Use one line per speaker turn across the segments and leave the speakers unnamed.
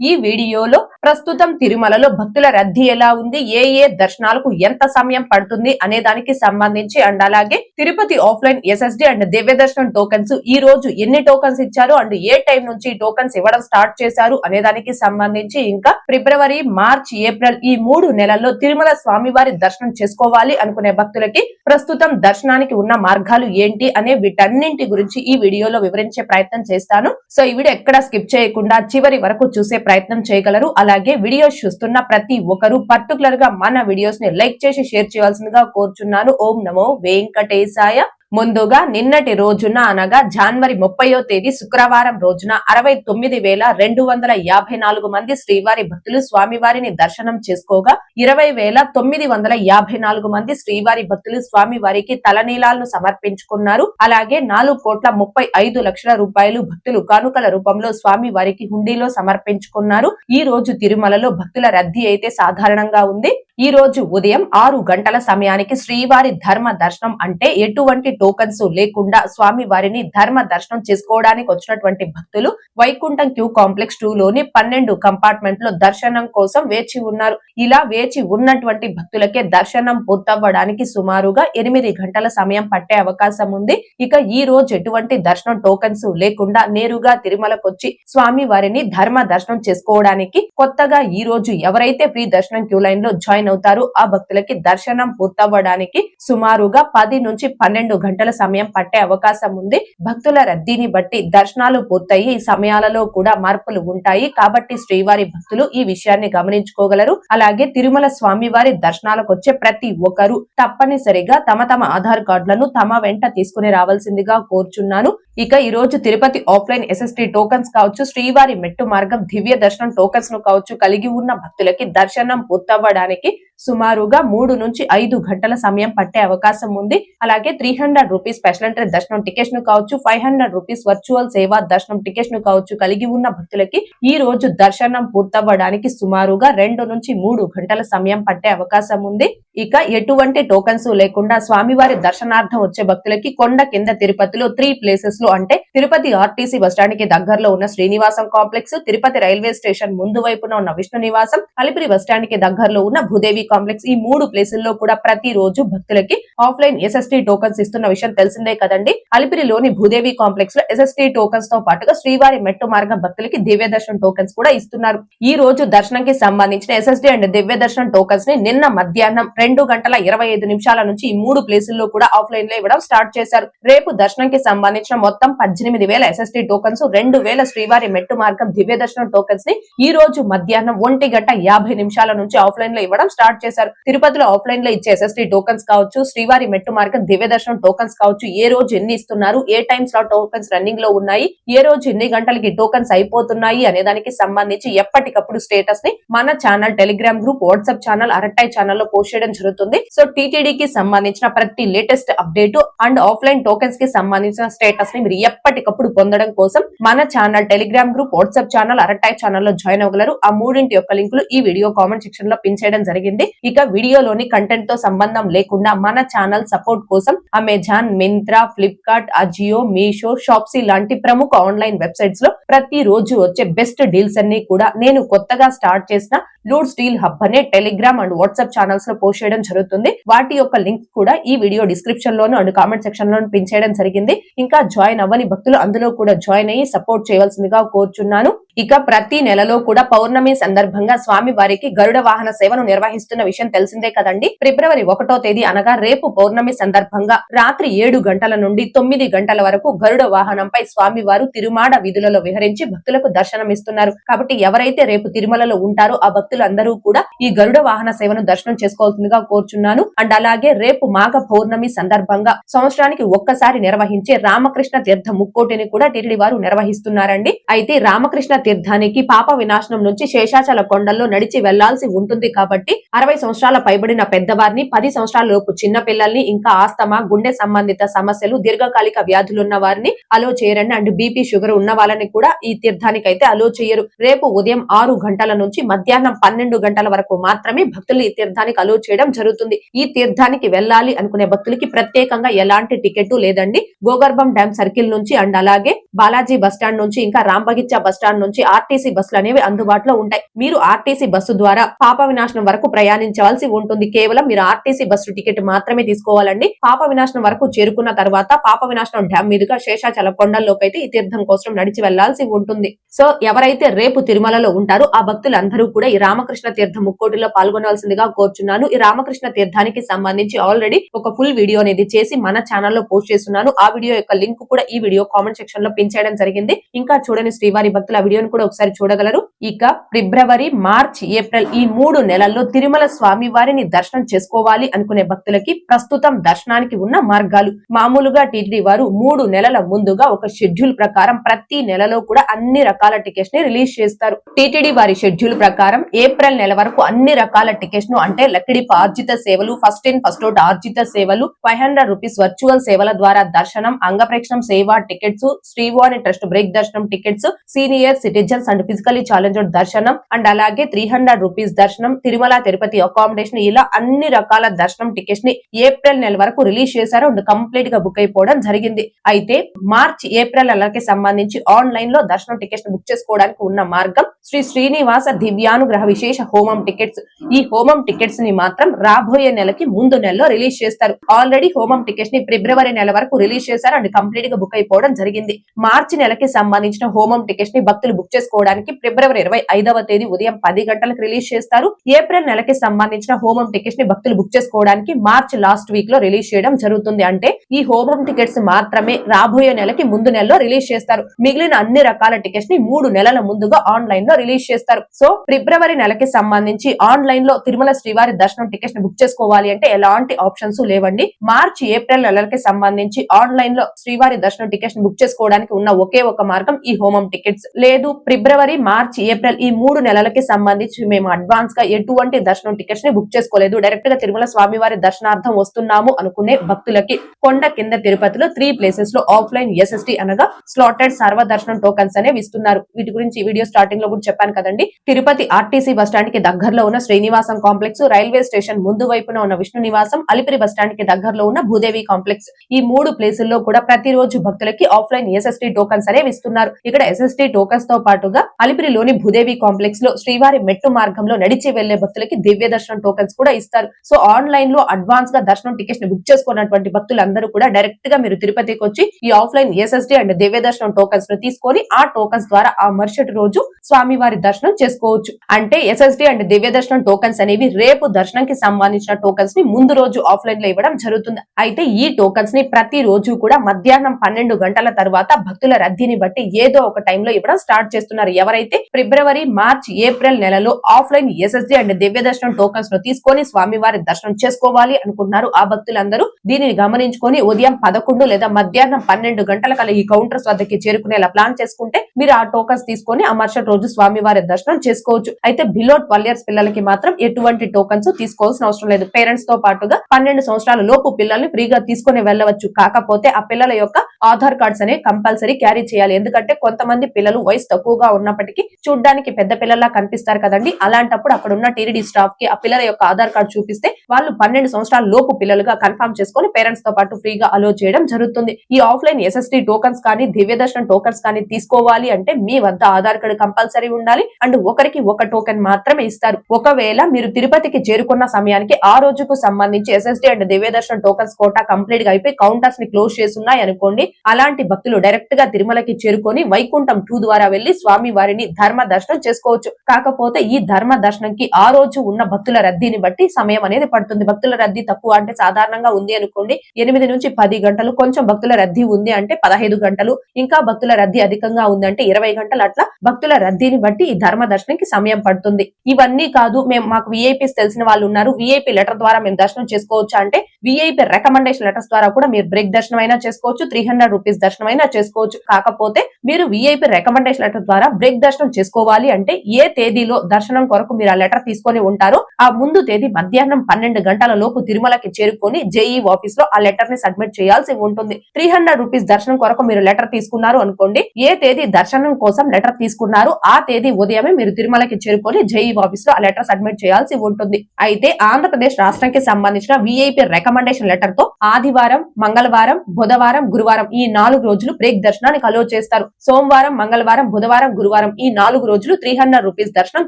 ఈ వీడియోలో ప్రస్తుతం తిరుమలలో భక్తుల రద్దీ ఎలా ఉంది? ఏ ఏ దర్శనాలకు ఎంత సమయం పడుతుంది అనే దానికి సంబంధించి అండ్ అలాగే తిరుపతి ఆఫ్లైన్ ఎస్ఎస్డి అండ్ దివ్య దర్శనం టోకన్స్ ఈ రోజు ఎన్ని టోకన్స్ ఇచ్చారు? అండ్ ఏ టైం నుంచి టోకన్స్ ఇవ్వడం స్టార్ట్ చేశారు? అనే దానికి సంబంధించి ఇంకా ఫిబ్రవరి మార్చ్ ఏప్రిల్ ఈ మూడు నెలల్లో తిరుమల స్వామివారి దర్శనం చేసుకోవాలి అనుకునే భక్తులకి ప్రస్తుతం దర్శనానికి ఉన్న మార్గాలు ఏంటి అనే వీటన్నింటి గురించి ఈ వీడియోలో వివరించే ప్రయత్నం చేస్తాను. సో ఈ వీడియో ఎక్కడ స్కిప్ చేయకుండా చివరి వరకు చూసే ప్రయత్నం చేయగలరు. అలాగే వీడియోస్ చూస్తున్న ప్రతి ఒక్కరు పర్టికులర్గా మన వీడియోస్ని లైక్ చేసి షేర్ చేయాల్సిందిగా కోరుచున్నాను. ఓం నమో వెంకటేశాయ. ముందుగా నిన్నటి రోజున అనగా జనవరి ముప్పయో తేదీ శుక్రవారం రోజున అరవై తొమ్మిది వేల రెండు వందల యాభై నాలుగు మంది శ్రీవారి భక్తులు స్వామివారిని దర్శనం చేసుకోగా ఇరవై వేల తొమ్మిది వందల యాభై నాలుగు మంది శ్రీవారి భక్తులు స్వామివారికి తలనీలాలను సమర్పించుకున్నారు. అలాగే నాలుగు కోట్ల ముప్పై ఐదు లక్షల రూపాయలు భక్తులు కానుకల రూపంలో స్వామి వారికి హుండీలో సమర్పించుకున్నారు. ఈ రోజు తిరుమలలో భక్తుల రద్దీ అయితే సాధారణంగా ఉంది. ఈ రోజు ఉదయం ఆరు గంటల సమయానికి శ్రీవారి ధర్మ దర్శనం అంటే ఎటువంటి టోకన్స్ లేకుండా స్వామి వారిని ధర్మ దర్శనం చేసుకోవడానికి వచ్చినటువంటి భక్తులు వైకుంఠం క్యూ కాంప్లెక్స్ టూ లోని పన్నెండు కంపార్ట్మెంట్లో దర్శనం కోసం వేచి ఉన్నారు. ఇలా వేచి ఉన్నటువంటి భక్తులకే దర్శనం పూర్తవ్వడానికి సుమారుగా ఎనిమిది గంటల సమయం పట్టే అవకాశం ఉంది. ఇక ఈ రోజు ఎటువంటి దర్శనం టోకన్స్ లేకుండా నేరుగా తిరుమలకొచ్చి స్వామి వారిని ధర్మ దర్శనం చేసుకోవడానికి కొత్తగా ఈ రోజు ఎవరైతే ఫ్రీ దర్శనం క్యూ లైన్లో జాయిన్ అవుతారో. ఆ భక్తులకి దర్శనం పూర్తవ్వడానికి సుమారుగా పది నుంచి పన్నెండు గంటల సమయం పట్టే అవకాశం ఉంది. భక్తుల రద్దీని బట్టి దర్శనాలు పూర్తయి ఈ సమయాలలో కూడా మార్పులు ఉంటాయి. కాబట్టి శ్రీవారి భక్తులు ఈ విషయాన్ని గమనించుకోగలరు. అలాగే తిరుమల స్వామి వారి దర్శనాలకు వచ్చే ప్రతి ఒక్కరు తప్పనిసరిగా తమ తమ ఆధార్ కార్డులను తమ వెంట తీసుకుని రావాల్సిందిగా కోరుచున్నాను. ఇక ఈ రోజు తిరుపతి ఆఫ్లైన్ ఎస్ఎస్టీ టోకన్స్ కావచ్చు శ్రీవారి మెట్టు మార్గం దివ్య దర్శనం టోకన్స్ను కావచ్చు కలిగి ఉన్న భక్తులకి దర్శనం పూర్తవ్వడానికి సుమారుగా మూడు నుంచి ఐదు గంటల సమయం పట్టే అవకాశం ఉంది. అలాగే three hundred rupees special entry దర్శనం టికెట్స్ను కావచ్చు ఫైవ్ హండ్రెడ్ రూపీస్ వర్చువల్ సేవా దర్శనం టికెట్స్ను కావచ్చు కలిగి ఉన్న భక్తులకి ఈ రోజు దర్శనం పూర్తవ్వడానికి సుమారుగా రెండు నుంచి మూడు గంటల సమయం పట్టే అవకాశం ఉంది. ఇక ఎటువంటి టోకన్స్ లేకుండా స్వామివారి దర్శనార్థం వచ్చే భక్తులకి కొండ కింద తిరుపతిలో త్రీ ప్లేసెస్లో అంటే తిరుపతి ఆర్టీసీ బస్టాండ్కి దగ్గరలో ఉన్న Srinivasam complex Tirupati railway station ముందు వైపున ఉన్న విష్ణు నివాసం అలిపిరి బస్టాండ్కి దగ్గరలో ఉన్న భూదేవి కాంప్లెక్స్ ఈ మూడు ప్లేసుల్లో కూడా ప్రతి రోజు భక్తులకి ఆఫ్లైన్ ఎస్ఎస్టీ టోకన్స్ ఇస్తున్న విషయం తెలిసిందే కదండి. అలిపిరిలోని భూదేవి కాంప్లెక్స్లో ఎస్ఎస్టీ టోకన్స్తో పాటుగా శ్రీవారి మెట్టు మార్గం భక్తులకి దివ్య దర్శనం టోకన్స్ కూడా ఇస్తున్నారు. ఈ రోజు దర్శనంకి సంబంధించిన ఎస్ఎస్డి అండ్ దివ్య దర్శనం టోకన్స్ని నిన్న మధ్యాహ్నం రెండు గంటల ఇరవై ఐదు నిమిషాల నుంచి ఈ మూడు ప్లేసుల్లో కూడా ఆఫ్లైన్లో ఇవ్వడం స్టార్ట్ చేశారు. రేపు దర్శనంకి సంబంధించిన మొత్తం పద్దెనిమిది వేల ఎస్ఎస్టీ టోకన్స్ రెండు వేల శ్రీవారి మెట్టు మార్గం దివ్య దర్శనం టోకన్స్ని ఈ రోజు మధ్యాహ్నం ఒంటి గంట యాభై నిమిషాల నుంచి ఆఫ్లైన్లో ఇవ్వడం స్టార్ట్ చేశారు. తిరుపతిలో ఆఫ్లైన్లో ఇచ్చే ఎస్ఎస్టీ టోకన్స్ కావచ్చు శ్రీవారి మెట్టు మార్గం దివ్య దర్శనం టోకన్స్ కావచ్చు ఏ రోజు ఎన్ని ఇస్తున్నారు ఏ టైమ్స్లో టోకన్స్ రన్నింగ్లో ఉన్నాయి ఏ రోజు ఎన్ని గంటలకి టోకన్స్ అయిపోతున్నాయి అనే దానికి సంబంధించి ఎప్పటికప్పుడు స్టేటస్ని మన channel Telegram group WhatsApp channel Arattai ఛానల్లో పోస్ట్ చేయడం జరుగుతుంది. సో టీటీడీకి సంబంధించిన ప్రతి లేటెస్ట్ అప్డేట్ అండ్ ఆఫ్లైన్ టోకెన్స్కి సంబంధించిన స్టేటస్ని మీరు ఎప్పటికప్పుడు పొందడం కోసం మన channel Telegram group WhatsApp channel Arattai ఛానల్లో జాయిన్ అవ్వగలరు. ఆ మూడింటి యొక్క లింకులు ఈ వీడియో కామెంట్ సెక్షన్లో పిన్ చేయడం జరిగింది. ఇక వీడియోలోని కంటెంట్తో సంబంధం లేకుండా మన ఛానల్ సపోర్ట్ కోసం అమెజాన్ మింత్రా ఫ్లిప్కార్ట్ అజియో మీషో షాప్సీ లాంటి ప్రముఖ ఆన్లైన్ వెబ్సైట్స్లో ప్రతి రోజు వచ్చే బెస్ట్ డీల్స్ అన్ని కూడా నేను కొత్తగా స్టార్ట్ చేసిన లూడ్ స్టీల్ హబ్ అనే టెలిగ్రామ్ అండ్ వాట్సాప్ ఛానల్స్లో పోస్ట్ చేయడం జరుగుతుంది. వాటి యొక్క లింక్ కూడా ఈ వీడియో డిస్క్రిప్షన్ లోను అండ్ కామెంట్ సెక్షన్లో పిన్ చేయడం జరిగింది. ఇంకా జాయిన్ అవ్వని భక్తులు అందులో కూడా జాయిన్ అయ్యి సపోర్ట్ చేయవలసిందిగా కోరుచున్నాను. ఇక ప్రతి నెలలో కూడా పౌర్ణమి సందర్భంగా స్వామి వారికి గరుడ వాహన సేవను నిర్వహిస్తున్న విషయం తెలిసిందే కదండి. ఫిబ్రవరి ఒకటో తేదీ అనగా రేపు పౌర్ణమి సందర్భంగా రాత్రి ఏడు గంటల నుండి తొమ్మిది గంటల వరకు గరుడ వాహనంపై స్వామి వారు తిరుమాడ విధులలో విహరించి భక్తులకు దర్శనం ఇస్తున్నారు కాబట్టి ఎవరైతే రేపు తిరుమలలో ఉంటారో ఆ భక్తులు అందరూ కూడా ఈ గరుడ వాహన సేవను దర్శనం చేసుకోవాల్సిందిగా కోరుచున్నాను. అండ్ అలాగే రేపు మాఘ పౌర్ణమి సందర్భంగా సంవత్సరానికి ఒక్కసారి నిర్వహించే రామకృష్ణ తీర్థ ముక్కోటిని కూడా టిటిడి వారు నిర్వహిస్తున్నారండి. అయితే రామకృష్ణ తీర్థానికి పాప వినాశనం నుంచి శేషాచల కొండల్లో నడిచి వెళ్ళాల్సి ఉంటుంది కాబట్టి అరవై సంవత్సరాల పైబడిన పెద్దవారిని పది సంవత్సరాల లోపు చిన్న పిల్లల్ని ఇంకా ఆస్తమా గుండె సంబంధిత సమస్యలు దీర్ఘకాలిక వ్యాధులున్న వారిని అలో చేయరండి. అండ్ బీపీ షుగర్ ఉన్న వాళ్ళని కూడా ఈ తీర్థానికి అయితే అలో చేయరు. రేపు ఉదయం ఆరు గంటల నుంచి మధ్యాహ్నం పన్నెండు గంటల వరకు మాత్రమే భక్తులు ఈ తీర్థానికి అలో చేయడం జరుగుతుంది. ఈ తీర్థానికి వెళ్ళాలి అనుకునే భక్తులకి ప్రత్యేకంగా ఎలాంటి టికెట్ లేదండి. గోగర్భం డ్యామ్ సర్కిల్ నుంచి అండ్ అలాగే బాలాజీ బస్ స్టాండ్ నుంచి ఇంకా రాంబగిచ్చా బస్ స్టాండ్ నుంచి ఆర్టీసీ బస్సులు అనేవి అందుబాటులో ఉంటాయి. మీరు ఆర్టీసీ బస్సు ద్వారా పాప వినాశనం వరకు ప్రయాణించవలసి ఉంటుంది. కేవలం మీరు ఆర్టీసీ బస్సు టికెట్ మాత్రమే తీసుకోవాలండి. పాప వినాశనం వరకు చేరుకున్న తర్వాత పాప వినాశనం డ్యామ్ మీదుగా శేషాచల కొండల్లోకి అయితే ఈ తీర్థం కోసం నడిచి వెళ్ళాల్సి ఉంటుంది. సో ఎవరైతే రేపు తిరుమలలో ఉంటారో ఆ భక్తులందరూ కూడా ఈ రామకృష్ణ తీర్థ ముక్కోటిలో పాల్గొనవలసిందిగా కోరుచున్నాను. ఈ రామకృష్ణ తీర్థానికి సంబంధించి ఆల్రెడీ ఒక ఫుల్ వీడియో అనేది చేసి మన ఛానల్లో పోస్ట్ చేస్తున్నాను. ఆ వీడియో యొక్క లింక్ కూడా ఈ వీడియో కామెంట్ సెక్షన్లో పిన్ చేయడం జరిగింది. ఇంకా చూడని శ్రీవారి భక్తుల ఆ వీడియోను కూడా ఒకసారి చూడగలరు. ఇక ఫిబ్రవరి మార్చ్ ఏప్రిల్ ఈ మూడు నెలల్లో తిరుమల స్వామి వారిని దర్శనం చేసుకోవాలి అనుకునే భక్తులకి ప్రస్తుతం దర్శనానికి ఉన్న మార్గాలు. మామూలుగా టీటీడీ వారు మూడు నెలల ముందుగా ఒక షెడ్యూల్ ప్రకారం ప్రతి నెలలో కూడా అన్ని రకాల టికెట్స్ని రిలీజ్ చేస్తారు. టీటీడీ వారి షెడ్యూల్ ప్రకారం ఏప్రిల్ నెల వరకు అన్ని రకాల టికెట్స్ను అంటే లక్కిడిప ఆర్జిత సేవలు ఫస్ట్ ఇన్ ఫస్ట్ అవుట్ ఆర్జిత సేవలు ఫైవ్ హండ్రెడ్ రూపీస్ వర్చువల్ సేవల ద్వారా దర్శనం అంగప్రేక్షణం సేవ టికెట్స్ శ్రీవాణి ట్రస్ట్ బ్రేక్ దర్శనం tickets senior citizens and physically challenged దర్శనం అండ్ అలాగే త్రీ హండ్రెడ్ రూపీస్ దర్శనం తిరుమల తిరుపతి అకామిడేషన్ ఇలా అన్ని రకాల దర్శనం టికెట్స్ని ఏప్రిల్ నెల వరకు రిలీజ్ చేశారు అండ్ కంప్లీట్గా బుక్ అయిపోవడం జరిగింది. అయితే మార్చ్ ఏప్రిల్ నెలకి సంబంధించి ఆన్లైన్లో దర్శనం టికెట్స్ బుక్ చేసుకోవడానికి ఉన్న మార్గం శ్రీ శ్రీనివాస దివ్యానుగ్రహ విశేష హోమం టికెట్స్ ఈ హోమం టికెట్స్ని మాత్రం రాబోయే నెలకి ముందు నెలలో రిలీజ్ చేస్తారు. ఆల్రెడీ హోమం టికెట్స్ని ఫిబ్రవరి నెల వరకు రిలీజ్ చేశారు అండ్ కంప్లీట్గా బుక్ అయిపోవడం జరిగింది. మార్చి నెలకి సంబంధించిన హోమం టికెట్స్ని భక్తులు బుక్ చేసుకోవడానికి ఫిబ్రవరి ఇరవై ఐదవ తేదీ ఉదయం పది గంటలకు రిలీజ్ చేస్తారు. ఏప్రిల్ నెలకి సంబంధించిన హోమం టికెట్స్ని భక్తులు బుక్ చేసుకోవడానికి మార్చ్ లాస్ట్ వీక్లో రిలీజ్ చేయడం జరుగుతుంది. అంటే ఈ హోమం టికెట్స్ మాత్రమే రాబోయే నెలకి ముందు నెలలో రిలీజ్ చేస్తారు. మిగిలిన అన్ని రకాల టికెట్స్ని మూడు నెలల ముందుగా ఆన్లైన్లో రిలీజ్ చేస్తారు. సో ఫిబ్రవరి నెలకి సంబంధించి ఆన్లైన్లో తిరుమల శ్రీవారి దర్శనం టికెట్స్ని బుక్ చేసుకోవాలి అంటే ఎలాంటి ఆప్షన్స్ లేవండి. మార్చి ఏప్రిల్ నెలలకి సంబంధించి ఆన్లైన్లో శ్రీవారి దర్శనం టికెట్స్ని బుక్ చేసుకోవడానికి ఉన్న ఒకే ఒక మార్గం ఈ హోమం టికెట్స్. లేదు ఫిబ్రవరి మార్చి ఏప్రిల్ ఈ మూడు నెలలకి సంబంధించి మేము అడ్వాన్స్గా ఎటువంటి దర్శనం టికెట్స్ని బుక్ చేసుకోలేదు. డైరెక్ట్గా తిరుమల స్వామివారి దర్శనార్థం వస్తున్నాము అనుకునే భక్తులకి కొండ కింద తిరుపతిలో త్రీ ప్లేసెస్లో ఆఫ్లైన్ ఎస్ఎస్టీ అనగా స్లాటెడ్ సర్వ దర్శనం టోకన్స్ అనేవి ఇస్తున్నారు. వీటి గురించి వీడియో స్టార్టింగ్లో కూడా చెప్పాను కదండి. తిరుపతి ఆర్టీసీ బస్ స్టాండ్కి దగ్గరలో ఉన్న శ్రీనివాసం కాంప్లెక్స్ రైల్వే స్టేషన్ ముందు వైపున ఉన్న విష్ణు నివాసం అలిపిరి బస్టాండ్కి దగ్గరలో ఉన్న భూదేవి కాంప్లెక్స్ ఈ మూడు ప్లేసుల్లో కూడా ప్రతిరోజు భక్తులకి ఆఫ్లైన్ ఎస్ఎస్టీ టోకన్స్ అనేవి ఇస్తున్నారు. ఇక్కడ ఎస్ఎస్టీ టోకన్స్తో పాటుగా అలిపిరిలోని భూదేవి కాంప్లెక్స్లో శ్రీవారి మెట్టు మార్గంలో నడిచి వెళ్ళే భక్తులకి దివ్య దర్శనం టోకెన్స్ కూడా ఇస్తారు. సో ఆన్లైన్లో అడ్వాన్స్గా దర్శనం టికెట్స్ని బుక్ చేసుకున్నటువంటి భక్తులందరూ కూడా డైరెక్ట్గా మీరు తిరుపతికి వచ్చి ఈ ఆఫ్లైన్ ఎస్ఎస్డి అండ్ దివ్య దర్శనం టోకన్స్ను తీసుకొని ఆ టోకన్స్ ద్వారా ఆ మరుసటి రోజు స్వామివారి దర్శనం చేసుకోవచ్చు. అంటే ఎస్ఎస్డి అండ్ దివ్య దర్శనం టోకన్స్ అనేవి రేపు దర్శనంకి సంబంధించిన టోకన్స్ని ముందు రోజు ఆఫ్లైన్లో ఇవ్వడం జరుగుతుంది. అయితే ఈ టోకన్స్ని ప్రతి రోజు కూడా మధ్యాహ్నం పన్నెండు గంటల తర్వాత భక్తుల రద్దీని బట్టి ఏదో ఒక టైంలో ఇవ్వడం స్టార్ట్ చేస్తున్నారు. ఎవరైతే ఫిబ్రవరి మార్చ్ ఏప్రిల్ నెలలో ఆఫ్లైన్ ఎస్ఎస్డి అండ్ దివ్య దర్శనం టోకన్స్ను తీసుకొని స్వామివారి దర్శనం చేసుకోవాలి అనుకుంటున్నారు. ఆ భక్తులందరూ దీనిని గమనించుకొని ఉదయం పదకొండు లేదా మధ్యాహ్నం పన్నెండు గంటల కల ఈ కౌంటర్స్ వద్దకి చేరుకునేలా ప్లాన్ చేసుకుంటే మీరు ఆ టోకన్స్ తీసుకొని ఆ మరుసటి రోజు స్వామివారి దర్శనం చేసుకోవచ్చు. అయితే బిలో ట్వెల్వ్ ఇయర్స్ పిల్లలకి మాత్రం ఎటువంటి టోకన్స్ తీసుకోవాల్సిన అవసరం లేదు. పేరెంట్స్తో పాటుగా పన్నెండు సంవత్సరాల లోపు పిల్లల్ని ఫ్రీగా తీసుకొని వెళ్ళవచ్చు. కాకపోతే ఆ పిల్లల యొక్క ఆధార్ కార్డ్స్ అనేవి కంపల్సరీ క్యారీ చేయాలి. ఎందుకంటే కొంతమంది పిల్లలు వయసు తక్కువగా ఉన్నప్పటికీ చూడ్డానికి పెద్ద పిల్లల్లా కనిపిస్తారు కదండి. అలాంటప్పుడు అక్కడ ఉన్న టీడీ స్టాఫ్కి ఆ పిల్లల యొక్క ఆధార్ కార్డ్ చూపిస్తే వాళ్ళు పన్నెండు సంవత్సరాల లోపు పిల్లలుగా కన్ఫర్మ్ చేసుకొని పేరెంట్స్తో పాటు ఫ్రీగా అలో చేయడం జరుగుతుంది. ఈ ఆఫ్లైన్ ఎస్ఎస్టీ టోకన్స్ కానీ దివ్య దర్శనం టోకన్స్ కానీ తీసుకోవాలి అంటే మీ వద్ద ఆధార్ కార్డు కంపల్సరీ ఉండాలి. అండ్ ఒకరికి ఒక టోకెన్ మాత్రమే ఇస్తారు. ఒకవేళ మీరు తిరుపతికి చేరుకున్న సమయానికి ఆ రోజుకు సంబంధించి ఎస్ఎస్డి అండ్ దివ్య దర్శనం టోకన్స్ కోటా కంప్లీట్గా అయిపోయి కౌంటర్స్ని క్లోజ్ చేస్తున్నాయి అనుకోండి అలాంటి భక్తులు డైరెక్ట్గా తిరుమలకి చేరుకొని వైకుంఠం టూ ద్వారా వెళ్ళి స్వామి వారిని ధర్మ దర్శనం చేసుకోవచ్చు. కాకపోతే ఈ ధర్మ దర్శనంకి ఆ రోజు ఉన్న భక్తుల రద్దీని బట్టి సమయం అనేది పడుతుంది. భక్తుల రద్దీ తక్కువ అంటే సాధారణంగా ఉంది అనుకోండి. ఎనిమిది నుంచి పది గంటలు కొంచెం భక్తుల రద్దీ ఉంది అంటే పదహైదు గంటలు ఇంకా భక్తుల రద్దీ అధికంగా ఉంది అంటే ఇరవై గంటలు అట్లా భక్తుల రద్దీని బట్టి ఈ ధర్మ దర్శనంకి సమయం పడుతుంది. ఇవన్నీ కాదు మేము మాకు విఐపీస్ తెలిసిన వాళ్ళు ఉన్నారు. విఐపీ లెటర్ ద్వారా మేము దర్శనం చేసుకోవచ్చు అంటే విఐపీ రికమెండేషన్ లెటర్స్ ద్వారా కూడా మీరు బ్రేక్ దర్శనం అయినా చేసుకోవచ్చు త్రీ హండ్రెడ్ రూపీస్ దర్శనం అయినా చేసుకోవచ్చు. కాకపోతే మీరు విఐపీ రికమెండేషన్ లెటర్ ద్వారా బ్రేక్ దర్శనం చేసుకోవాలి అంటే ఏ తేదీలో దర్శనం కొరకు మీరు ఆ లెటర్ తీసుకొని ఉంటారో ఆ ముందు తేదీ మధ్యాహ్నం పన్నెండు గంటల లోపు తిరుమలకి చేరుకొని జేఈ ఆఫీస్లో ఆ లెటర్ని సబ్మిట్ చేయాల్సి ఉంటుంది. త్రీ హండ్రెడ్ రూపీస్ దర్శనం కొరకు మీరు లెటర్ తీసుకున్నారు అనుకోండి ఏ తేదీ దర్శనం కోసం లెటర్ తీసుకున్నారు ఆ తేదీ ఉదయమే మీరు తిరుమలకి చేరుకొని జేఈ ఆఫీస్లో ఆ లెటర్ సబ్మిట్ చేయాల్సి ఉంటుంది. అయితే ఆంధ్రప్రదేశ్ రాష్ట్రానికి సంబంధించిన విఐపి రికమెండేషన్ లెటర్తో ఆదివారం మంగళవారం బుధవారం గురువారం ఈ నాలుగు రోజులు బ్రేక్ దర్శనానికి అలో చేస్తారు. సోమవారం మంగళవారం బుధవారం బుధవారం గురువారం ఈ నాలుగు రోజులు త్రీ హండ్రెడ్ రూపీస్ దర్శనం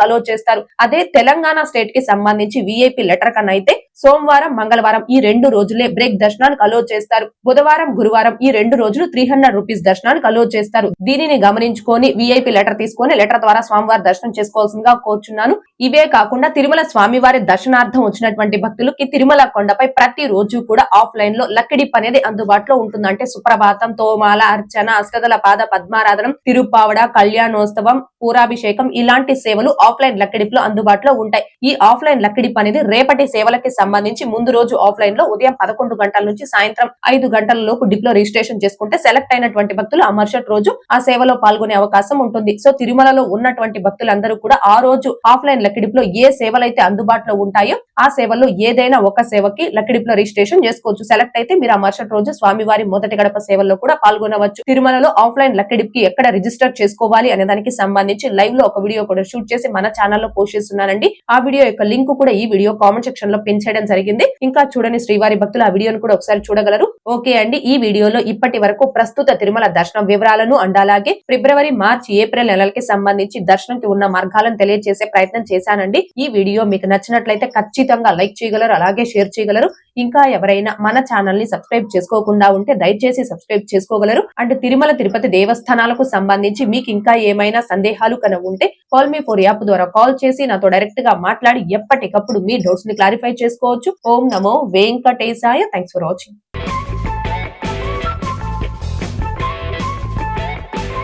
కలో చేస్తారు. అదే తెలంగాణ స్టేట్కి సంబంధించి విఐపి లెటర్ కన్నా అయితే సోమవారం మంగళవారం ఈ రెండు రోజులే బ్రేక్ దర్శనానికి అలో చేస్తారు. బుధవారం గురువారం ఈ రెండు రోజులు త్రీ హండ్రెడ్ రూపీస్ దర్శనానికి అలో చేస్తారు. దీనిని గమనించుకొని విఐపి లెటర్ తీసుకొని లెటర్ ద్వారా స్వామివారి దర్శనం చేసుకోవాల్సిందిగా కోరుచున్నాను. ఇవే కాకుండా తిరుమల స్వామివారి దర్శనార్థం వచ్చినటువంటి భక్తులకి తిరుమల కొండపై ప్రతి రోజు కూడా ఆఫ్లైన్లో లక్కిడిప్ అనేది అందుబాటులో ఉంటుంది అంటే సుప్రభాతం తోమాల అర్చన అస్కదల పాద పద్మారాధనం తిరుపావడ కళ్యాణోత్సవం పూరాభిషేకం ఇలాంటి సేవలు ఆఫ్లైన్ లక్కడిప్లో అందుబాటులో ఉంటాయి. ఈ ఆఫ్లైన్ లక్కిడిప్ అనేది రేపటి సేవలకి సంబంధించి ముందు రోజు ఆఫ్లైన్లో ఉదయం పదకొండు గంటల నుంచి సాయంత్రం ఐదు గంటల లోపు డిప్లో రిజిస్ట్రేషన్ చేసుకుంటే సెలెక్ట్ అయినటువంటి భక్తులు ఆ మరుసటి రోజు ఆ సేవలో పాల్గొనే అవకాశం ఉంటుంది. సో తిరుమలలో ఉన్నటువంటి భక్తులందరూ కూడా ఆ రోజు ఆఫ్లైన్ లక్కడిప్లో ఏ సేవలైతే అందుబాటులో ఉంటాయో ఆ సేవల్లో ఏదైనా ఒక సేవకి లక్కిడిప్లో రిజిస్ట్రేషన్ చేసుకోవచ్చు. సెలెక్ట్ అయితే మీరు ఆ మరుసటి రోజు స్వామివారి మొదటి గడప సేవల్లో కూడా పాల్గొనవచ్చు. తిరుమలలో ఆఫ్లైన్ లక్కిడిప్కి ఎక్కడ రిజిస్టర్ చేసుకోవాలి అనే దానికి సంబంధించి లైవ్లో ఒక వీడియో కూడా షూట్ చేసి మన ఛానల్లో పోస్ట్ చేస్తున్నానండి. ఆ వీడియో యొక్క లింక్ కూడా ఈ వీడియో కామెంట్ సెక్షన్లో పిన్ చేయడం జరిగింది. ఇంకా చూడని శ్రీవారి భక్తులు ఆ వీడియోను కూడా ఒకసారి చూడగలరు. ఓకే అండి ఈ వీడియోలో ఇప్పటి వరకు ప్రస్తుత తిరుమల దర్శనం వివరాలను అండ్ అలాగే ఫిబ్రవరి మార్చి ఏప్రిల్ నెలలకి సంబంధించి దర్శనంకి ఉన్న మార్గాలను తెలియజేసే ప్రయత్నం చేశానండి. ఈ వీడియో మీకు నచ్చినట్లయితే ఖచ్చితంగా ఖచ్చితంగా లైక్ చేయగలరు అలాగే షేర్ చేయగలరు. ఇంకా ఎవరైనా మన ఛానల్ని సబ్స్క్రైబ్ చేసుకోకుండా ఉంటే దయచేసి సబ్స్క్రైబ్ చేసుకోగలరు. అండ్ తిరుమల తిరుపతి దేవస్థానాలకు సంబంధించి మీకు ఇంకా ఏమైనా సందేహాలు కన ఉంటే కాల్ మీ ఫోర్ యాప్ ద్వారా కాల్ చేసి నాతో డైరెక్ట్గా మాట్లాడి ఎప్పటికప్పుడు మీ డౌట్స్ని క్లారిఫై చేసుకోవచ్చు. ఓం నమో వెంకటేశాయ. Thanks for watching